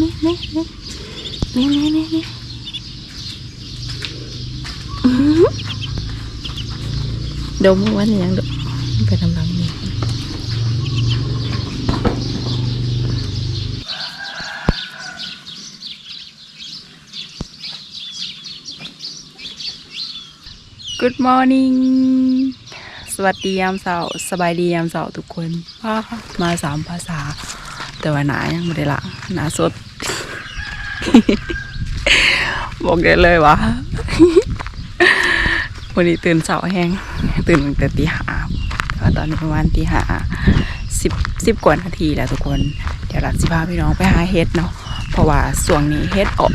นี่นี่นี่นี่นี่นี่นี่ดมว่านี่ยังดมไปทำรังนี่กูดมอร์นิ่งสวัสดียามเสาร์สบายดียามเสาร์ทุกคน มาสามภาษา แต่ว่าหนายังไม่ได้ละหนาสด บอกได้เลยว่าวันนี้ตื่นเสาแห้งตื่นแต่ตีห้าก็ตอนนี้ประมาณตีห้าสิบสิบกว่านาทีแล้วทุกคน เดี๋ยวรัดสิพาพี่น้องไปหาเฮ็ดเนาะเพราะว่าส่วงนี้เฮ็ดออก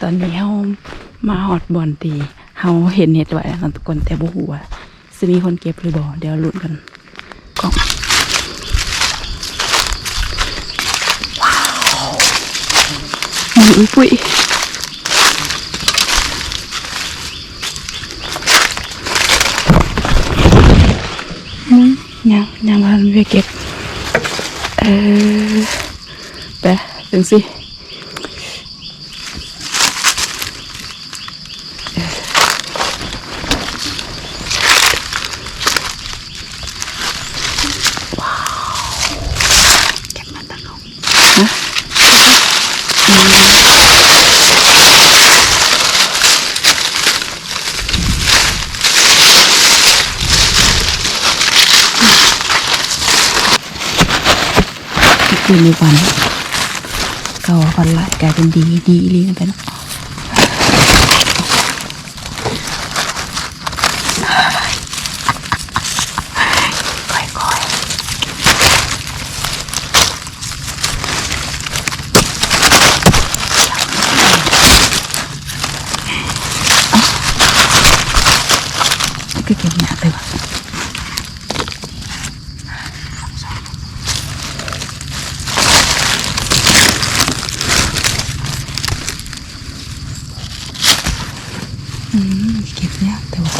ตอนนี้เฮามาฮอดบอนตีเฮาเห็นเฮ็ดไว้แล้วทุกคนแต่บ่ฮู้ว่าสิมีคนเก็บหรือบ่เดี๋ยวลุ้นกันกล้องว้าว อุ้ยปุ้ยอืมยังยังพันไปเก็บ เออไปถึงสิเออว้าวเก็บมาตั้งเอาฮะอืม คืนในวันเก่าวันละกลายเป็นดีดีอีลีกันไปเนาะค่อยๆก็เก็บหยาไปวะอืมเก็บยากแต่ว่า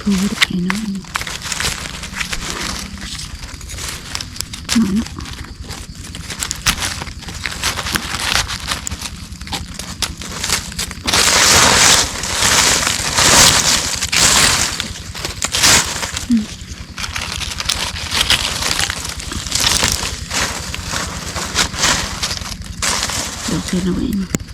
พูดไอ้น้องมาเนาะอืม เ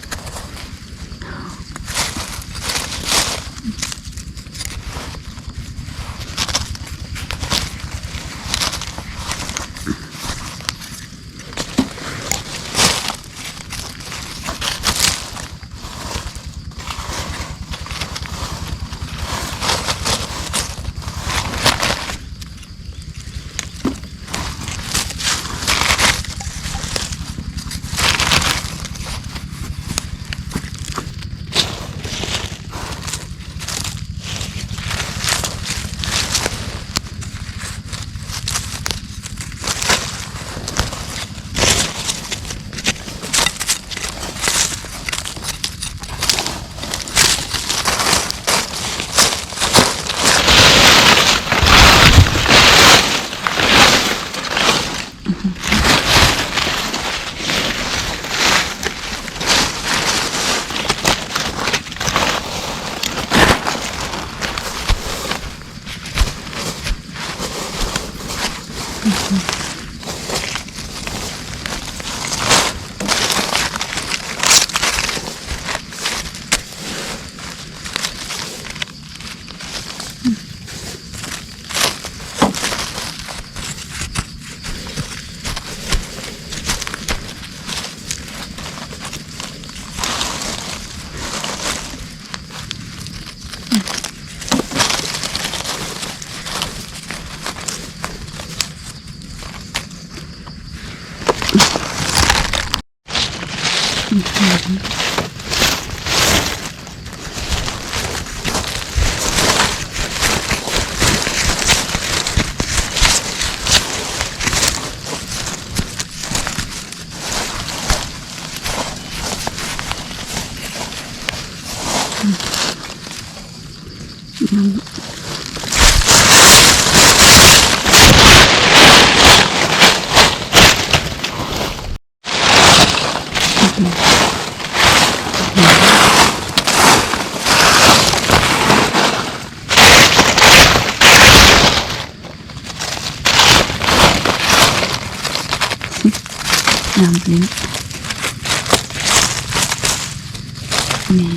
นี่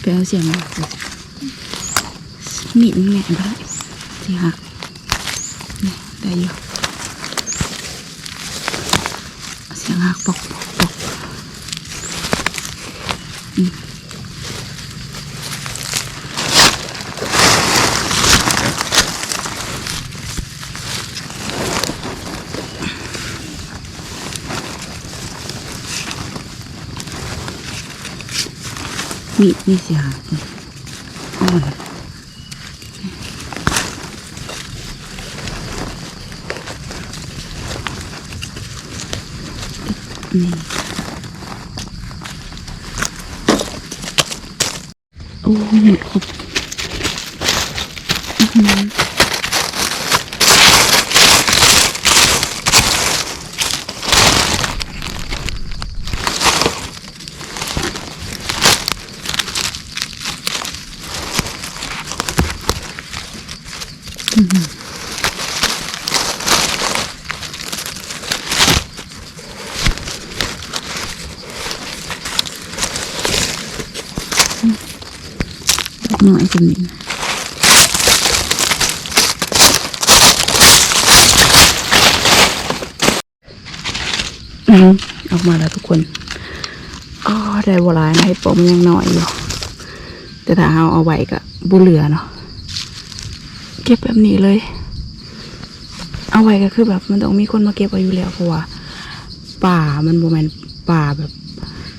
ไปเอาเสียงมามีดแง่ได้สิหักนี่ได้อยู่เสียงหักปอกปอกปอกอืม มีดนี่สิหักอ่อนนี่โอ้ยหมดครบอื้อ หืออกน้อยจังนี้อืมออกมาแล้วทุกคนอ๋อได้โบราณให้ปมยังน้อยอยู่แต่ถ้าเอาเอาไว้ก็บุเหลือเนาะเก็บแบบนี้เลย เอาไว้ก็คือแบบมันต้องมีคนมาเก็บไว้อยู่แล้วเพราะว่าป่ามันโมแมนป่าแบบ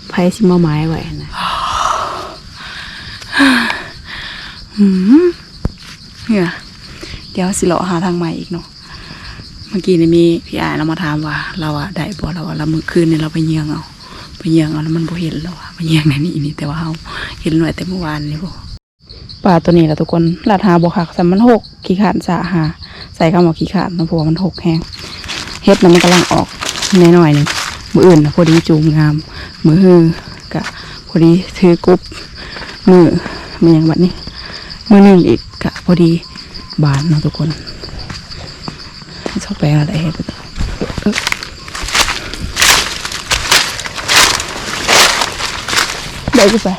ไผ่ซิมาไม้ไว้นะหืม เนี่ยเดี๋ยวสิเลาะหาทางใหม่อีกเนาะเมื่อกี้นี่มีพี่อายเรามาถามว่า เราอะได้บ่เราว่าเรามือคืนเนี่ยเราไปเยียงเอาไปเยียงเอาแล้วมันบ่เห็นแล้วอะไปเยียงในนี้นี่แต่ว่าเราเห็นหน่อยแต่เมื่อวานนี่บ่ป่าตัวนี้แหละทุกคนลาดหาบ่คักแต่มันหกขี้ขานสะหา ใส่คำว่าขี้ขานเนะเพราะว่ามันหกแห้งเฮ็ดนะมันกำลังออกในหน่อยนึงมืออื่นนะพอดีจูงงามมือฮือกะพอดีถือกรุ๊บมือมันอย่างแบบนี้ มื่อนึงอีกกะพอดีบานเนาะทุกคนชอบแปลอะไรเฮ็ดไปต่อได้กูไป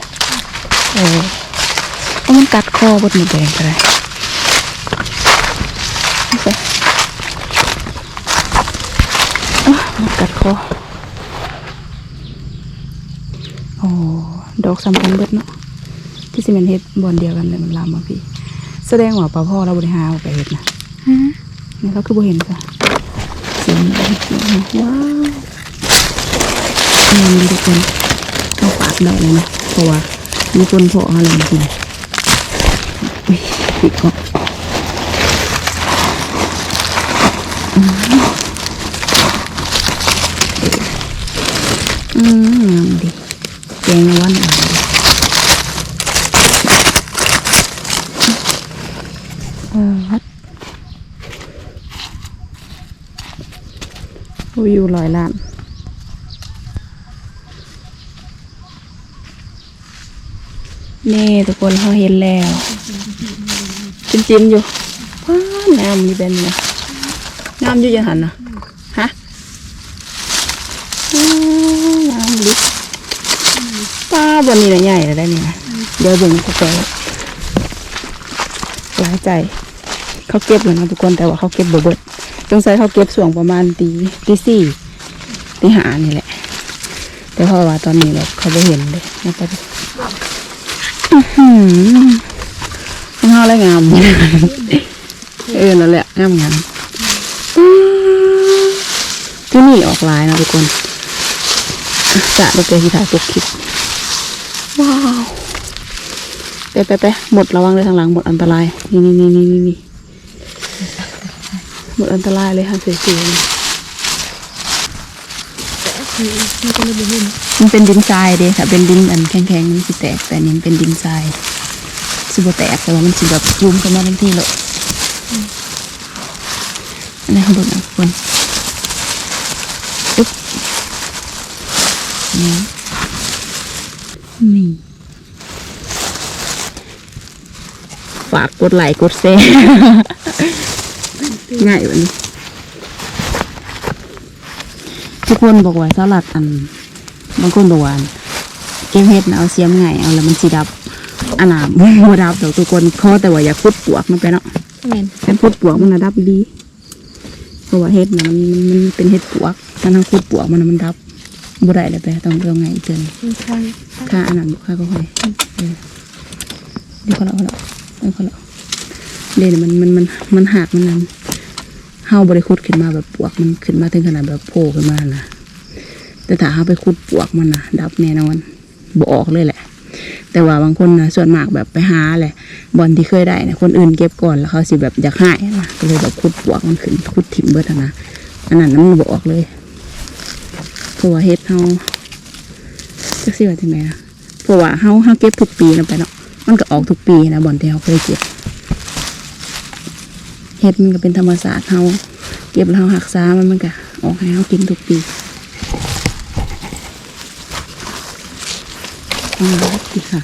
เออเอามันกัดคอบดหมดแดงก็ได้เอาไปอะมันกัดคอโอ้ดอกสำคัญเบิดเนาะ ที่สิเมนเฮ็ดบอนเดียวกันเลยมันลามมาพี่ แสดงว่าป้าพ่อเราบริหารเอาไปเฮ็ดนะนี่เขาคือบ่เห็นจ้ะเสียงว้าวนี่มีทุกคนเอาปากได้เลยนะเพราะว่ามีคนโผล่อะไรมากินอุ้ยปิดก่อนอืมอืมดีแกงวันอะเอ วิวร้อยล้านนี่ทุกคนเขาเห็นแล้วจิ้มจิ้มอยู่ว้าวน้ำนี่เป็นนะน้ำอยู่ยังหันนะฮะน้ำลิบป้าบนนี้นะใหญ่เลยได้นี่นะเดี๋ยวเบิ่งกาแฟหลายใจ เขาเก็บเลยนะทุกคนแต่ว่าเขาเก็บบ่เบิดสงสัยเขาเก็บส่วงประมาณตีตีสี่ตีห้านี่แหละ แต่พราะว่าตอนนี้แบบเขาไม่เห็นเลยนะปะหืมต้องเอาอะไรงามเออนั่นแหละงามงามที่นี่ออกลายนะทุกคนจะเราเจอที่ถ่ายปกคลิปว้าวไปไปไปหมดระวังเลยทางหลังหมดอันตราย นี่นี่นี่นี่นี่ หมดอันตรายเลยค่ะเสียๆมันเลยมันเป็นดินทรายเด้ค่ะ เป็นดินอันแข็งๆมันสิแตก แต่นนี้มันเป็นดินทรายสิบแตกแต่ว่ามันสิแบบยุ้มเข้ามาทันทีเลยอันนี้เขาเบิ่งเอาทุกคนปึ๊บนี่นี่ฝากกดไลค์กดแชร์ ง่ายวันนี้ทุกคนบอกว่าสลัดอันบางคนบอกว่าเก็บเห็ดนะเอาเสียมไงเอาแล้วมันสีดับอันน่ะบ่ดับดอกทุกคนขอแต่ว่าอย่าพุดปวกมันไปเนาะแม่นการพุดปวกมันนะดับดีเพราะว่าเห็ดนะมันมันมันเป็นเห็ดปวกการทั้งพุดปวกมันน่ะมันดับบ่ได้เลยไปต้องเอาไงอีกเกินมันคล้ายค่าอันนั้นค่าก็ค่อยเออเดี๋ยวเขาละเขาละเดี๋ยวเขาละเดี๋ยวมันมันมันมันหักมันนั้น เฮาบริคุดขึ้นมาแบบปวกมันขึ้นมาถึงขนาดแบบโผล่ขึ้นมานะแต่ถ้าเฮาไปคุดปวกมันนะดับแน่นอนบออกเลยแหละ แต่ว่าบางคนนะส่วนมากแบบไปหาแหละ บอลที่เคยได้นะคนอื่นเก็บก่อนแล้วเขาสิแบบอยากหายนะก็เลยแบบคุดปวกมันขึ้นคุดถิ่มเบิดอะนะอันนั้นมันบออกเลยเพราะว่าเฮ็ดเฮาจักสิว่าจังไดนะเพราะว่าเฮาเฮาเก็บทุกปีนะไปเนาะมันก็ออกทุกปีนะบ่อนที่เฮาเคยเก็บ เฮ็ดมันก็เป็นธรรมศาสตร์เฮาเก็บเฮาหักษามันมันก็ออกให้เฮากินทุกปีมาติค่ะ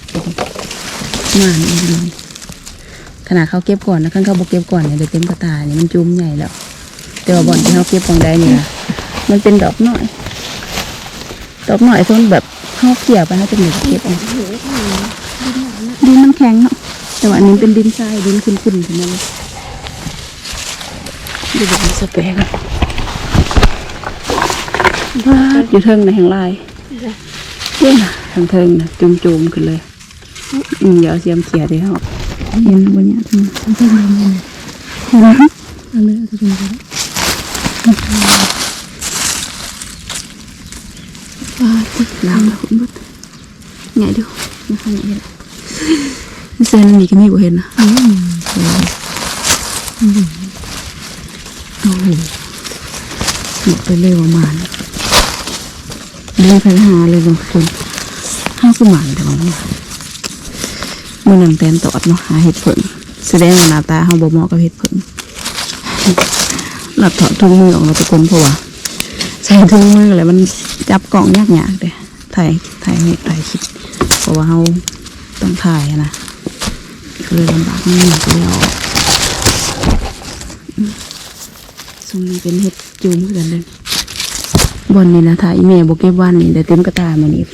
มานี่เลยขนาดเขาเก็บก่อนนะขั้นเขาบ่เก็บก่อนเนี่ยเดี๋ยวเต็มกระตาเนี่ยมันจุ่มใหญ่แล้วแต่ว่าบ่อนที่เขาเก็บของได้เนี่ยมันเป็นดอกหน้อย ดอกหน่อยต้นแบบเขาเกี่ยวไปเขาจะหนีเก็บเองดินมันแข็งเนาะแต่ว่าอันนี้เป็นดินทรายดินขุ่นๆของมันเลยดูแบบมันสเปรย์กันเลย เจ้าทางเทิงนะจุ่มๆขึ้นเลยอืมเดี๋ยวเอาเสียมเขียดีเขาเห็นบนเนี้ยอืมมันเป็นยังไงเห็ โอ้โหหมดไปเลยประมาณเดินไปหาเลยบางคนห้าสมานแต่ว่ามือนังแตนตอดเนาะหาเห็ดผิงแสดงว่าหน้าตาเขาบ่เหมาะกับเห็ดผิงหลับถอดทุงมือออกมาทุกคนเพราะว่าใส่ทุงมืออะไรมันจับกล่องยากๆเลยถ่ายถ่ายเห็ดถ่ายคลิปเพราะว่าเขาต้องถ่ายนะก็เลยลำบากนิดนึงก็เลยเอาออกทรง นี้เป็นเห็ดจูมคือกันเลยบอนนี่นะถ้าอีเมลบอกเก็บวันนี่เดี๋ยวเต็มกระตามันนี่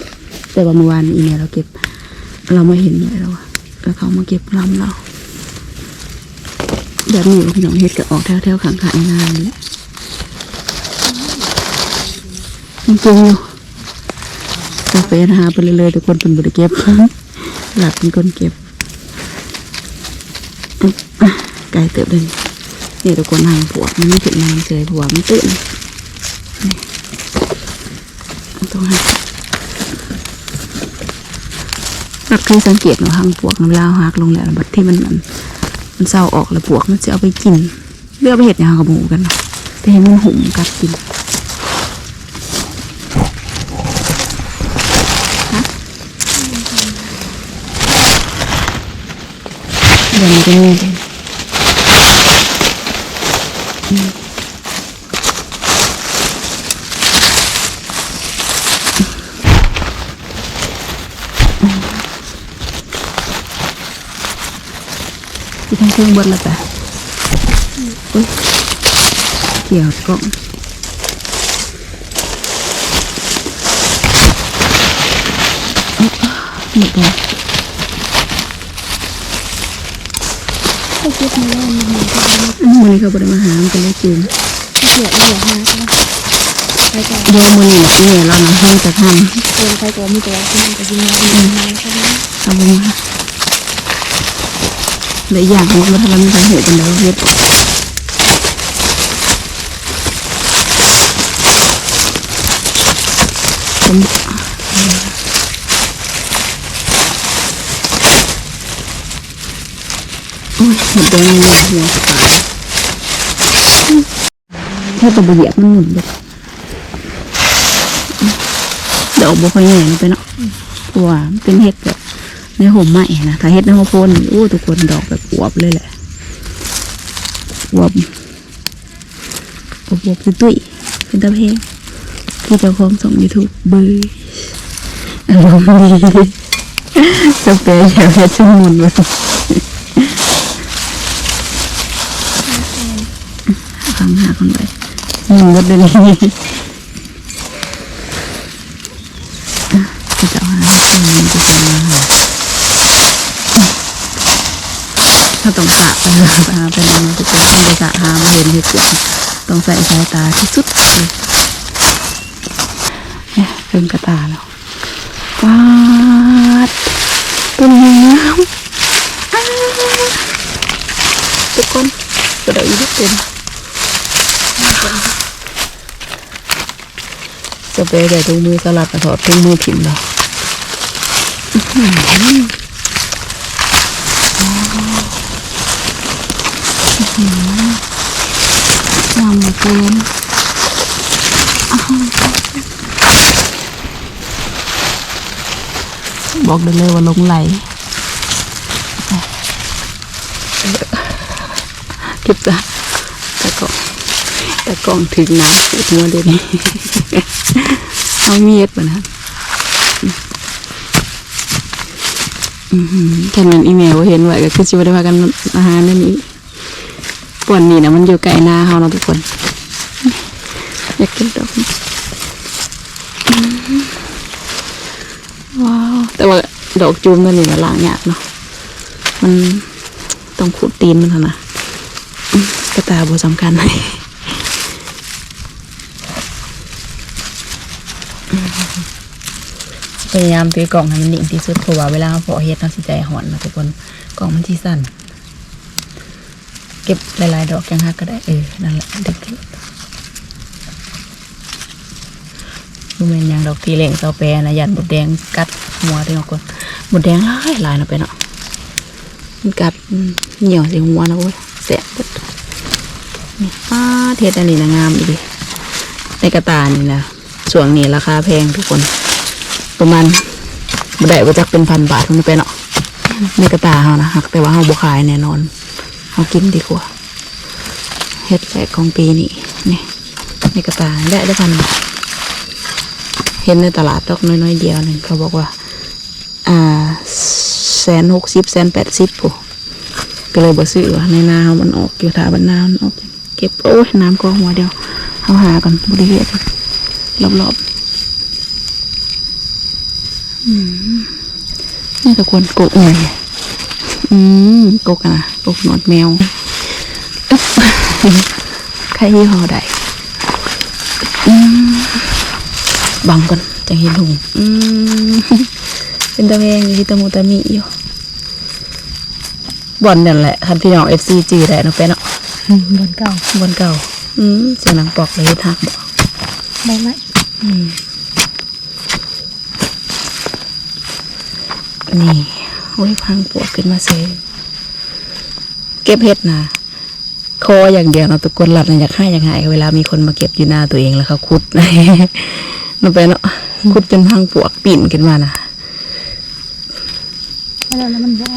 แต่ว่าเมื่อวานอีเมลเราเก็บ เราไม่เห็นเลยแล้วอะแล้วเขามาเก็บลำเราแบบนี้พี่น้องเห็ดก็ออกแถวๆขังขายงานนี่จริงอยู่กาแฟหาไปเรื่อยๆทุกคนเป็นบริเก็บหลักเป็นคนเก็บอะไก่เติบเลย นี่ทุกคนหางปวดมันไม่ถึงนางเฉยผัวมันตื่นนี่เอาตรงหักรักเคยสังเกตว่าหางปวกน้ำลาวหักลงแล้วบัดที่มันมันมันเศร้าออกแล้วปวกมันจะเอาไปกินเลือกไปเห็ดอย่างกับหมูกันเนะแต่เห็นมันหุ่มกัดกินฮะเดี๋ยวมันจะมีเลย ที่ทั้งเครื่องเบดล้วจ้ะอุ้ยเกี่ยวกล่องอ๊ะหมดแล้ว ถ้าเก็บมาแล้วมันมีก็ได้อันนี้เขาบริมาหามันก็เลยจูงเสียเลือหาไปก่อนโยมมันนี่เนี่ยเรานะให้องจะทเดินไปก่อนมีตัวที่มันก็ยิงมาดีมาใช่ไหมำทำมาหลายอย่างของเราทำมีสาเหตุเป็นแล้วเฮ็ดผมโอ้ย หมดแดงเลยหัวขาดถ้าตัวเหยียบมันหมุนเลยอกบ่ค่อยใหญ่ไปเนาะเพราะว่านเป็นเห็ดแบบในห่มไม้นะถ้าเห็ดในห่มโพนนี่โอ้ทุกคนดอกแบบอวบเลยแหละอวบอวบวบตุ้ยเป็นตะเพงที่เจ้าของส่งยูทูบเบอร์อารมณ์ดีสเปรย์แถวเพชรมุนมา ข้างหาคนไปยิงรถเดี๋ยวนี้จะเอาหาคนนี้จะจะมาหาถ้าต้องหาไปหาไปหาไปนานทุกคนต้องไปสะหามาเห็นเหตุเกิดต้องใส่สายตาที่สุดเลยเนี่ยเริ่มกระตาแล้ววาดต้นไม้งามอ้าวทุกคนกระโดดอีกเต็ม สเปรย์ใส่ถุงมือสลัดกระถอดถุงมือผิมเราน้ำมันปูนบอกได้เลยว่าลงไหลเก็บจ้ะแต่ก็ แต่กล่องถึงน้ำปูดมัวเดี๋ยนี้เอาเมียดมานะอือหือแค่นั้นอีเมลเห็นไว้ก็คือชิวได้พากันอาหารนั่นนี่ปวนนี่นะมันอยู่ไกลหน้าเฮาเนาะทุกคน อยากกินดอกว้าว แต่ว่าดอกจูมตัวนี้มันล้างยากเนาะมันต้องขูดตีนมันเท่านะกระตาบ่สำคัญเลย พยายามตีกล่องให้มันนิ่งที่สุดเพราะว่าเวลาพาะเฮ็ดเราสิใจหอนนะทุกคนกล่องมันที่สั้น เก็บหลายๆดอกยังหักก็ได้เออนั่นแหละเด็กดูแม่นยังดอกทีเหล่งเสาแปรนะยันบดแดงกัดหัวที่นกคนบดแดงหลายหลายนะไปเนาะมันกัดเหนียวส่หัวนะเว้ยแสบปดนี่ป้าเทศอันนี้นะงามอีดีในกระตานี่นะส่วนนี้ราคาแพงทุกคน ประมาณบ่ได้ว่าจักเป็นพันบาทมันไปเนาะในกระตาเฮานะหักแต่ว่าเฮาบ่ขายแน่นอนเฮากินดีกว่าเฮ็ดแรกของปีนี้นี่ในกระตาได้ได้พันบาทเห็นในตลาดดอกน้อยๆเดียวหนึงเขาบอกว่า อ่าแสนหกสิบแสนแปดสิบผู้ก็เลยบ่ซื้อว่าในนาเฮามันออกอยู่ท่าบ้านนามันออกเก็บโอ้ยน้ำกองหัวเดียวเฮาหากันบ่ได้เฮ็ดรอบๆ นี่ก็ควรกกไงอืมกกอะนะกกหนวดแมวอึ๊บใครยี่ห้อใดอืมบังก่อนจะเห็นถุงอืมเป็นตะแวงอยู่ที่ตะมูตะมีอยู่บอลนั่นแหละคันพี่น้องเอฟซีจีได้เนาะแปะเนาะบนเก่าบอลเก่า อืมเสียงหนังปอกเลยทักบอกได้ไหม นี่โอ้ยพังปวดขึ้นมาเซยเก็บเห็ดนะคออย่างเดียวเนาะทุกคนหลับนะอยากให้อยากหายเวลามีคนมาเก็บอยู่หน้าตัวเองแล้วเขาคุดนั่นไปเนาะคุดจนพังปวกปิ่นขึ้นมานะแล้วแล้วมันได้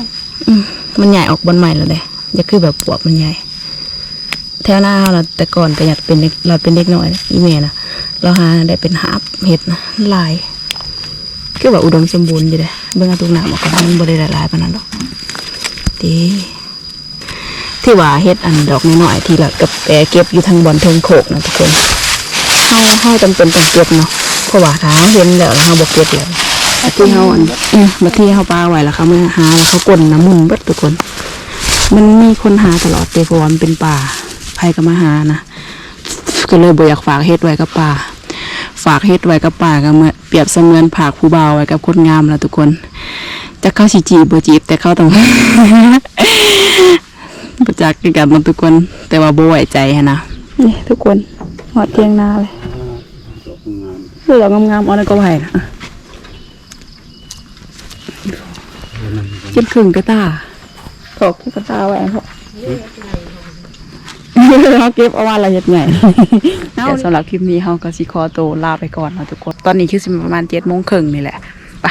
อืมมันใหญ่ออกบนใหม่แล้วเลยอย่าคือแบบปวกมันใหญ่แถวหน้าเราแต่ก่อนก็อยากเป็นเด็กเราเป็นเด็กน้อยอีเมนะเราหาได้เป็นหาบเห็ดนะหลาย คือแบบอุดมสมบูรณ์อยู่เลยเบื้องเอาตุกน้ำออกก็มันบริได้หลายปานนั้นหรอกดีที่ว่าเฮ็ดอันดอกน้อยๆที่เรากับแปรเก็บอยู่ทางบอนเทิงโขกนะทุกคนเฮาเฮาจำเป็นต้องเก็บเนาะเพราะว่าถ้าเฮาเห็นแล้วแล้วเฮาบ่เก็บแล้วบัดที่เฮาอันอือบัดที่เฮาปาไว้แล้วเขามาหาแล้วเขากลนน้ำมุนเบิดทุกคน มันมีคนหาตลอดเตเพราะว่ามันเป็นป่าใครก็มาหานะก็เลยบ่อยากฝากเฮ็ดไว้กับป่า ฝากเฮ็ดไว้กับป่าก็เหมือนเปรียบเสมือนผากผู้บ่าวไว้กับคนงามแล้วทุกคนจะเข้าสิจีบบ่จีบ แต่เขาต้องประจักษ์คือกันหมดทุกคน แต่ว่าบ่ไว้ใจหั้นนะนี่ทุกคนหอดเทียงนาเลยคือเรางามๆเอาในก็ไผ่นะเจ็บครึ่งกระตาถอกที่กระตาไว้เพราะ เขาเก็บเอาว่าละเฮ็ดใหญ่เดี๋ยวสำหรับคลิปนี้เฮาก็สิขอตัวลาไปก่อนเนาะทุกคน ตอนนี้คือสิประมาณ7:30นนี่แหละไป